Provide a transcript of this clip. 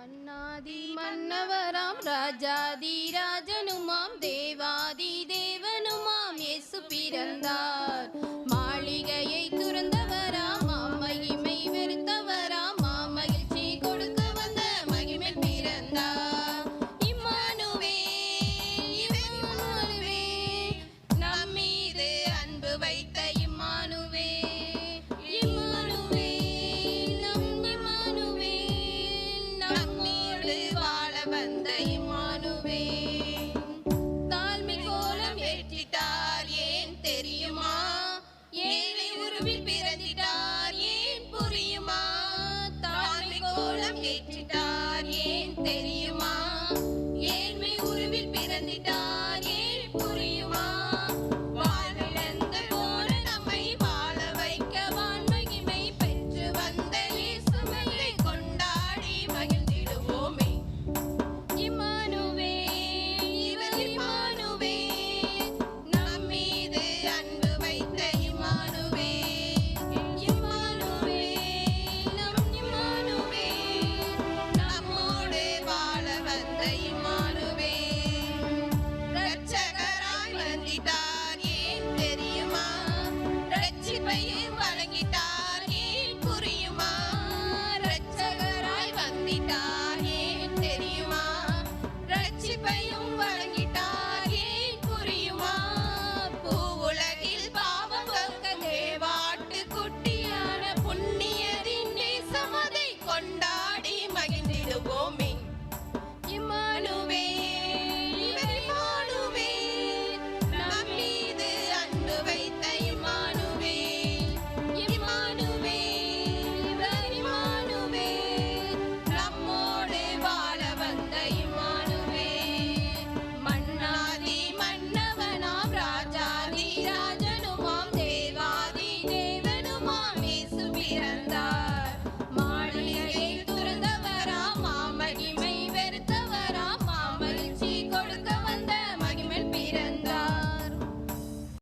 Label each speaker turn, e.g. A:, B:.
A: மன்னாதி மன்னவராம் ராஜாதி ராஜனுமாம் தேவ வந்த இம்மானுவே தாழ்மை கோலம் ஏற்றிட்டார் ஏன் தெரியுமா? ஏழை உருவில் ஏன் புரியுமா? தாழ்மை கோலம் ஏற்றிட்டார். கிருபையை வழங்கிட்டார் நீ புரியுமா? ரட்சகராய் வந்திட்டார்.